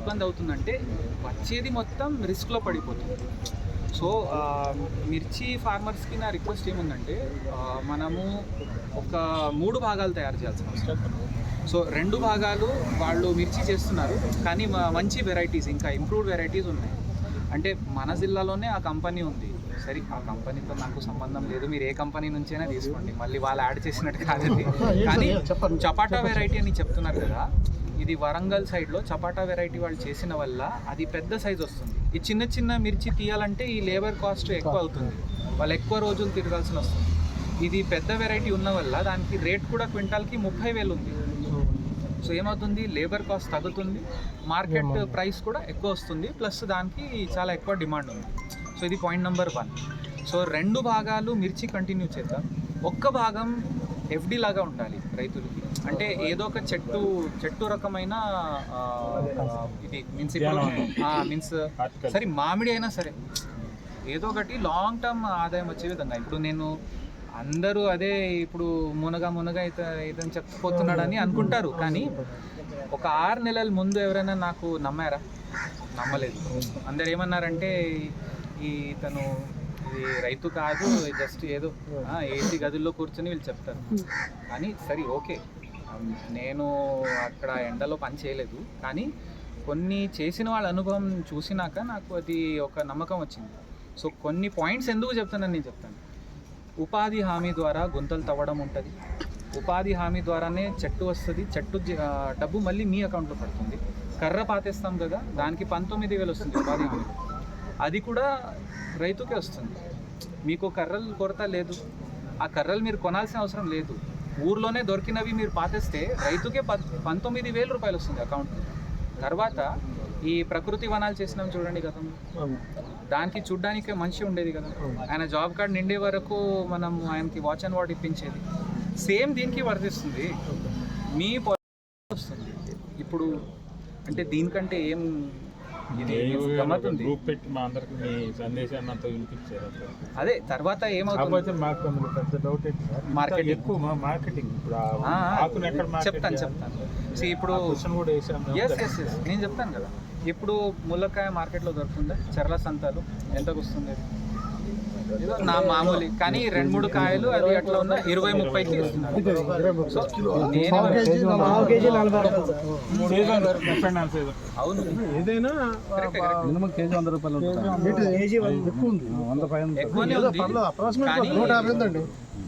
ఇబ్బంది అవుతుందంటే వచ్చేది మొత్తం రిస్క్లో పడిపోతుంది. సో మిర్చి ఫార్మర్స్కి నా రిక్వెస్ట్ ఏముందంటే మనము ఒక మూడు భాగాలు తయారు చేయాల్సిన అవసరం. సో రెండు భాగాలు వాళ్ళు మిర్చి చేస్తున్నారు కానీ మంచి వెరైటీస్ ఇంకా ఇంప్రూవ్డ్ వెరైటీస్ ఉన్నాయి. అంటే మన జిల్లాలోనే ఆ కంపెనీ ఉంది. సరే ఆ కంపెనీతో నాకు సంబంధం లేదు. మీరు ఏ కంపెనీ నుంచైనా తీసుకోండి. మళ్ళీ వాళ్ళు యాడ్ చేసినట్టు కాదు అది. కానీ చపాటా వెరైటీ అని చెప్తున్నారు కదా ఇది వరంగల్ సైడ్లో చపాటా వెరైటీ వాళ్ళు చేసిన వల్ల అది పెద్ద సైజ్ వస్తుంది. ఈ చిన్న చిన్న మిర్చి తీయాలంటే ఈ లేబర్ కాస్ట్ ఎక్కువ అవుతుంది. వాళ్ళు ఎక్కువ రోజులు తిరగాల్సి వస్తుంది. ఇది పెద్ద వెరైటీ ఉన్న వల్ల దానికి రేట్ కూడా క్వింటాల్కి ముప్పై వేలు ఉంది. సో ఏమవుతుంది? లేబర్ కాస్ట్ తగ్గుతుంది. మార్కెట్ ప్రైస్ కూడా ఎక్కువ వస్తుంది. ప్లస్ దానికి చాలా ఎక్కువ డిమాండ్ ఉంది. సో ఇది పాయింట్ నెంబర్ వన్ సో రెండు భాగాలు మిర్చి కంటిన్యూ చేద్దాం. ఒక్క భాగం ఎఫ్డి లాగా ఉండాలి రైతులకి. అంటే ఏదో ఒక చెట్టు చెట్టు రకమైన ఇది మీన్స్ మీన్స్ సరే మామిడి అయినా సరే ఏదో ఒకటి లాంగ్ టర్మ్ ఆదాయం వచ్చే విధంగా. ఇప్పుడు నేను అందరూ అదే ఇప్పుడు మునగ మునగ ఇతను చెప్పిపోతున్నాడని అనుకుంటారు. కానీ ఒక ఆరు నెలల ముందు ఎవరైనా నాకు నమ్మారా? నమ్మలేదు. అందరు ఏమన్నారంటే ఈ ఇతను ఇది రైతు కాదు జస్ట్ ఏదో ఏసీ గదుల్లో కూర్చొని వీళ్ళు చెప్తారు. కానీ సరే ఓకే. నేను అక్కడ ఎండలో పని చేయలేదు. కానీ కొన్ని చేసిన వాళ్ళ అనుభవం చూసినాక నాకు అది ఒక నమ్మకం వచ్చింది. సో కొన్ని పాయింట్స్ ఎందుకు చెప్తానని నేను చెప్తాను. ఉపాధి హామీ ద్వారా గుంతలు తవ్వడం ఉంటుంది. ఉపాధి హామీ ద్వారానే చెట్టు వస్తుంది. చెట్టు డబ్బు మళ్ళీ మీ అకౌంట్లో పడుతుంది. కర్ర పాతేస్తాం కదా దానికి పంతొమ్మిది వేలు వస్తుంది ఉపాధి హామీ. అది కూడా రైతుకే వస్తుంది. మీకు కర్రలు కొరత లేదు. ఆ కర్రలు మీరు కొనాల్సిన అవసరం లేదు. ఊర్లోనే దొరికినవి మీరు పాతేస్తే రైతుకే పంతొమ్మిది వేల రూపాయలు వస్తుంది అకౌంట్ తర్వాత ఈ ప్రకృతి వనాలు చేసినాం చూడండి గతంలో దానికి చూడ్డానికి మనిషి ఉండేది కదా. ఆయన జాబ్ కార్డ్ నిండే వరకు మనం ఆయనకి వాచ్ అండ్ వార్డ్ ఇప్పించేది. సేమ్ దీనికి వర్తిస్తుంది. మీ వస్తుంది. ఇప్పుడు అంటే దీనికంటే ఏం ఇది గ్రూప్ పెట్టి మా అందరికి మీ సందేశాన్ని అంతా వినిపించారు అసలు. అదే తర్వాత ఏమవుతుంది? మాకు పెద్ద డౌట్ Marketing. ఎక్కువ మార్కెటింగ్ ఇప్పుడు మార్కెట్ చెప్తాను? చెప్తాను. See, ఇప్పుడు కూడా ఎస్ ఎస్ ఎస్ నేను చెప్తాను కదా. ఇప్పుడు ములక్కాయ మార్కెట్లో దొరుకుతుందా? చర్ల సంతాలు. ఎంతకు వస్తుంది? నా మామూలు. కానీ రెండు మూడు కాయలు అది అట్లా ఉన్న ఇరవై అవును. ఏదైనా కేజీ వంద రూపాయలు ఎక్కువనే ఉంది. ఉందండి.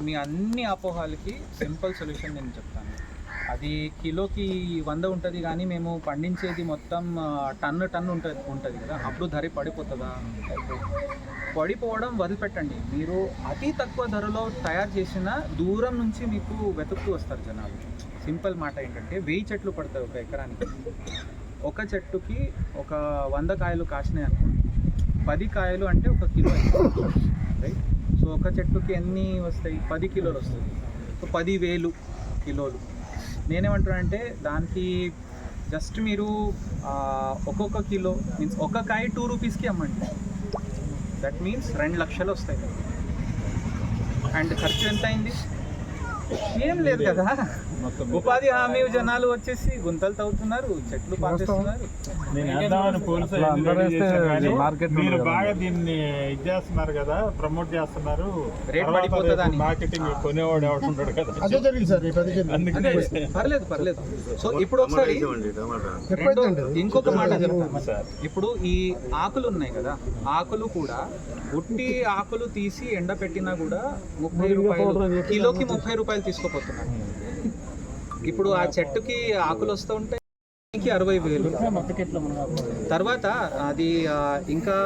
మీ అన్ని అపోహాలకి సింపుల్ సొల్యూషన్ నేను చెప్తాను. అది కిలోకి వంద ఉంటుంది కానీ మేము పండించేది మొత్తం టన్ను టన్ను ఉంటుంది ఉంటుంది కదా. అప్పుడు ధర పడిపోతుందా? పడిపోవడం వదిలిపెట్టండి. మీరు అతి తక్కువ ధరలో తయారు చేసిన దూరం నుంచి మీకు వెతుకుతూ వస్తారు జనాలు. సింపుల్ మాట ఏంటంటే వెయ్యి చెట్లు పడతాయి ఒక ఎకరానికి. ఒక చెట్టుకి ఒక వంద కాయలు కాసినాయి అనుకోండి. పది కాయలు అంటే ఒక కిలో రైట్ సో ఒక చెట్టుకి ఎన్ని వస్తాయి? పది కిలోలు వస్తుంది. సో పది వేలు కిలోలు. నేనేమంటానంటే దానికి జస్ట్ మీరు ఒక్కొక్క కిలో మీన్స్ ఒక కాయ టూ రూపీస్కి అమ్మండి. దట్ మీన్స్ రెండు లక్షలు వస్తాయి. అండ్ ఖర్చు ఎంత అయింది? ఏం లేదు కదా. ఉపాధి హామీ జనాలు వచ్చేసి గుంతలు తవ్వుతున్నారు చెట్లు ఉంది మీరు. బాగా దీన్ని ఇది చేస్తున్నారు కదా ప్రమోట్ చేస్తున్నారు. రేట్ పడిపోతుందా. మార్కెటింగ్ కొనేవాడు ఎవడు ఉంటాడు కదా. అదే జరిగింది సార్ పర్లేదు పర్లేదు. సో ఇప్పుడు ఒకసారి ఇంకొక మాట సార్. ఇప్పుడు ఈ ఆకులు ఉన్నాయి కదా ఆకులు కూడా ఉట్టి ఆకులు తీసి ఎండ పెట్టినా కూడా ముప్పై రూపాయలు కిలోకి ముప్పై రూపాయలు తీసుకోపోతున్నారు ఇప్పుడు ఆ చెట్టుకి ఆకులు వస్తూ ఉంటే దానికి అరవై వేలు. తర్వాత అది ఇంకా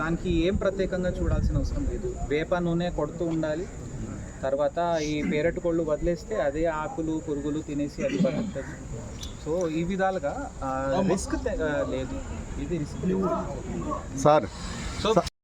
దానికి ఏం ప్రత్యేకంగా చూడాల్సిన అవసరం లేదు. వేప నూనె కొడుతూ ఉండాలి. తర్వాత ఈ పేరటి కోళ్ళు వదిలేస్తే అదే ఆకులు పురుగులు తినేసి అది బతుకుతుంది. సో ఈ విధాలుగా రిస్క్ లేదు. ఇది రిస్క్ సార్ సో